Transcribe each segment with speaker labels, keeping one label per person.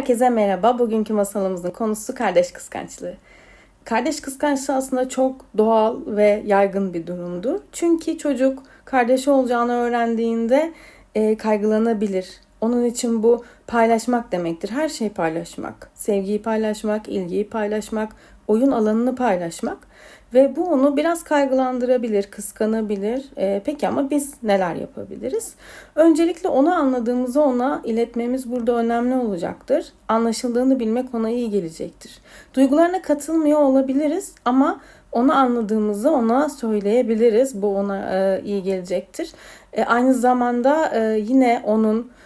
Speaker 1: Herkese merhaba. Bugünkü masalımızın konusu kardeş kıskançlığı. Kardeş kıskançlığı aslında çok doğal ve yaygın bir durumdur. Çünkü çocuk kardeşi olacağını öğrendiğinde e, kaygılanabilir. Onun için bu paylaşmak demektir. Her şeyi paylaşmak. Sevgiyi paylaşmak, ilgiyi paylaşmak, oyun alanını paylaşmak. Ve bu onu biraz kaygılandırabilir, kıskanabilir. Ee, peki ama biz neler yapabiliriz? Öncelikle onu anladığımızı ona iletmemiz burada önemli olacaktır. Anlaşıldığını bilmek ona iyi gelecektir. Duygularına katılmıyor olabiliriz ama onu anladığımızı ona söyleyebiliriz. Bu ona e, iyi gelecektir. E, aynı zamanda e, yine onun e,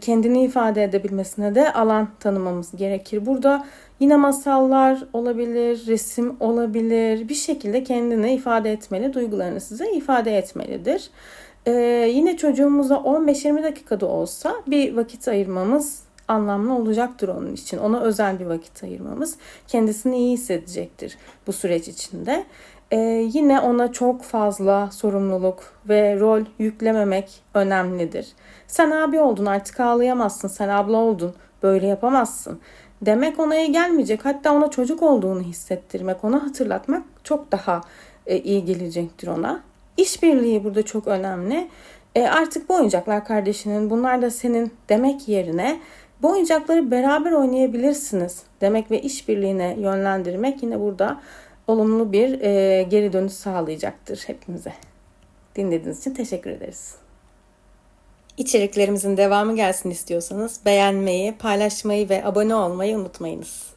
Speaker 1: kendini ifade edebilmesine de alan tanımamız gerekir. Burada yine masallar olabilir, resim olabilir. Bir şekilde kendini ifade etmeli, duygularını size ifade etmelidir. E, yine çocuğumuza 15-20 dakikada olsa bir vakit ayırmamız anlamlı olacaktır onun için. Ona özel bir vakit ayırmamız kendisini iyi hissedecektir bu süreç içinde. Ee, yine ona çok fazla sorumluluk ve rol yüklememek önemlidir. Sen abi oldun artık ağlayamazsın, sen abla oldun, böyle yapamazsın demek ona iyi gelmeyecek. Hatta ona çocuk olduğunu hissettirmek, ona hatırlatmak çok daha e, iyi gelecektir ona. İşbirliği burada çok önemli. E, artık bu oyuncaklar kardeşinin, bunlar da senin demek yerine bu oyuncakları beraber oynayabilirsiniz demek ve işbirliğine yönlendirmek yine burada olumlu bir e, geri dönüş sağlayacaktır hepimize. Dinlediğiniz için teşekkür ederiz. İçeriklerimizin devamı gelsin istiyorsanız beğenmeyi, paylaşmayı ve abone olmayı unutmayınız.